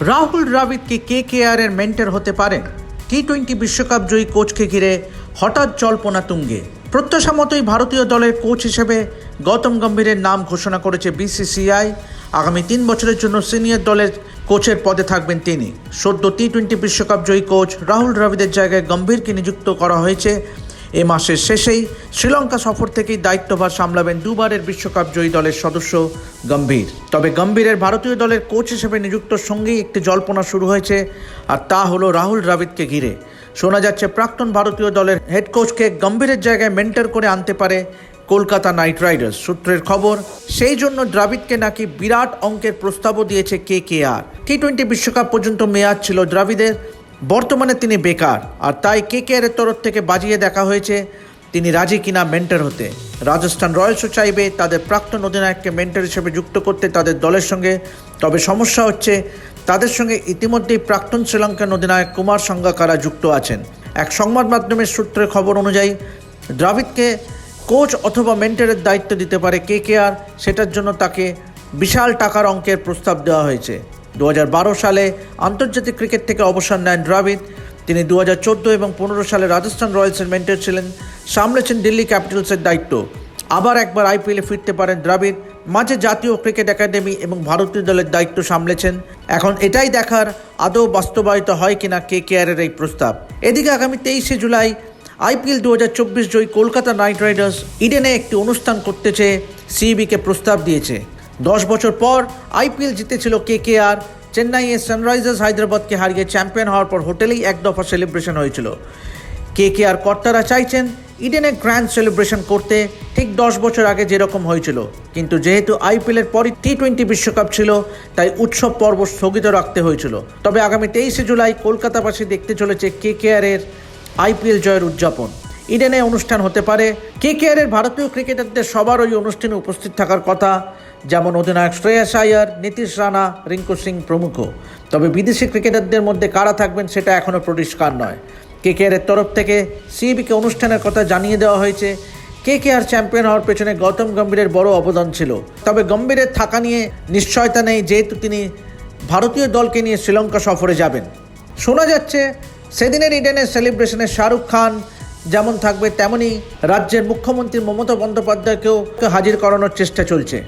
রাহুল দ্রাবিড় কি কে কে আর এর মেন্টর হতে পারেন। টি টোয়েন্টি বিশ্বকাপ জয়ী কোচকে ঘিরে হঠাৎ জল্পনা তুঙ্গে। প্রত্যাশা মতোই ভারতীয় দলের কোচ হিসেবে গৌতম গম্ভীরের নাম ঘোষণা করেছে বিসিসিআই। আগামী তিন বছরের জন্য সিনিয়র দলের কোচের পদে থাকবেন তিনি। সদ্য টি টোয়েন্টি বিশ্বকাপ জয়ী কোচ রাহুল দ্রাবিড়ের জায়গায় গম্ভীরকে নিযুক্ত করা হয়েছে এ মাসের শেষেই শ্রীলঙ্কা সফর থেকেই দায়িত্বভার সামলাবেন দুবারের বিশ্বকাপ জয়ী দলের সদস্য গম্ভীর। তবে গম্ভীরের ভারতীয় দলের কোচ হিসেবে নিযুক্তর সঙ্গেই একটি জল্পনা শুরু হয়েছে, আর তা হলো রাহুল দ্রাবিড়কে ঘিরে। শোনা যাচ্ছে, প্রাক্তন ভারতীয় দলের হেড কোচকে গম্ভীরের জায়গায় মেন্টার করে আনতে পারে কলকাতা নাইট রাইডার্স। সূত্রের খবর, সেই জন্য দ্রাবিড়কে নাকি বিরাট অঙ্কের প্রস্তাবও দিয়েছে কে কে আর। টি টোয়েন্টি বিশ্বকাপ পর্যন্ত মেয়াদ ছিল দ্রাবিড়ের বর্তমানে তিনি বেকার, আর তাই কে কে এর তরফ থেকে বাজিয়ে দেখা হয়েছে, তিনি রাজি কিনা মেন্টর হতে। রাজস্থান রয়্যালসও চাইবে তাদের প্রাক্তন অধিনায়ককে মেন্টর হিসেবে যুক্ত করতে তাদের দলের সঙ্গে, তবে সমস্যা হচ্ছে তাদের সঙ্গে ইতিমধ্যেই প্রাক্তন শ্রীলঙ্কান অধিনায়ক কুমার সঙ্গাকারা যুক্ত আছেন। এক সংবাদ মাধ্যমের সূত্রের খবর অনুযায়ী দ্রাবিদকে কোচ অথবা মেন্টরের দায়িত্ব দিতে পারে কে কে আর, সেটার জন্য তাকে বিশাল টাকার অঙ্কের প্রস্তাব দেওয়া হয়েছে। দু হাজার বারো সালে আন্তর্জাতিক ক্রিকেট থেকে অবসর নেন দ্রাবিদ তিনি দু হাজার চোদ্দ এবং পনেরো সালে রাজস্থান রয়্যালসের মেন্টর ছিলেন, সামলেছেন দিল্লি ক্যাপিটালসের দায়িত্ব। আবার একবার আইপিএলে ফিরতে পারেন দ্রাবিড মাঝে জাতীয় ক্রিকেট একাডেমি এবং ভারতীয় দলের দায়িত্ব সামলেছেন। এখন এটাই দেখার আদৌ বাস্তবায়িত হয় কিনা কে কে এর এই প্রস্তাব। এদিকে আগামী তেইশে জুলাই আইপিএল দু হাজার চব্বিশ জয়ী কলকাতা নাইট রাইডার্স ইডেনে একটি অনুষ্ঠান করতে চেয়ে সিইবিকে প্রস্তাব দিয়েছে। দশ বছর পর আইপিএল জিতেছিল কে কে আর চেন্নাইয়ে সানরাইজার্স হায়দ্রাবাদকে হারিয়ে চ্যাম্পিয়ন হওয়ার পর হোটেলেই এক দফা সেলিব্রেশন হয়েছিল। কে কে আর কর্তারা চাইছেন ইডেনে গ্র্যান্ড সেলিব্রেশন করতে ঠিক দশ বছর আগে যেরকম হয়েছিল। কিন্তু যেহেতু আইপিএলের পরই টি টোয়েন্টি বিশ্বকাপ ছিল, তাই উৎসব পর্ব স্থগিত রাখতে হয়েছিল। তবে আগামী তেইশে জুলাই কলকাতাবাসী দেখতে চলেছে কে কে আরের আইপিএল জয়ের উদযাপন। ইডেনে অনুষ্ঠান হতে পারে। কে কে আরের ভারতীয় ক্রিকেটারদের সবার ওই অনুষ্ঠানে উপস্থিত থাকার কথা, যেমন অধিনায়ক শ্রেয়াস আয়ার, নীতিশ রানা, রিঙ্কু সিং প্রমুখ। তবে বিদেশি ক্রিকেটারদের মধ্যে কারা থাকবেন সেটা এখনও পরিষ্কার নয়। কে কে আরের তরফ থেকে সিবিকে অনুষ্ঠানের কথা জানিয়ে দেওয়া হয়েছে। কে কে আর চ্যাম্পিয়ন হওয়ার পেছনে গৌতম গম্ভীরের বড় অবদান ছিল। তবে গম্ভীরের থাকা নিয়ে নিশ্চয়তা নেই, যেহেতু তিনি ভারতীয় দলকে নিয়ে শ্রীলঙ্কা সফরে যাবেন। শোনা যাচ্ছে, সেদিনের ইডেনের সেলিব্রেশনে শাহরুখ খান যেমন থাকবে তেমনই রাজ্যের মুখ্যমন্ত্রী মমতা বন্দ্যোপাধ্যায়কেও হাজির করানোর চেষ্টা চলছে।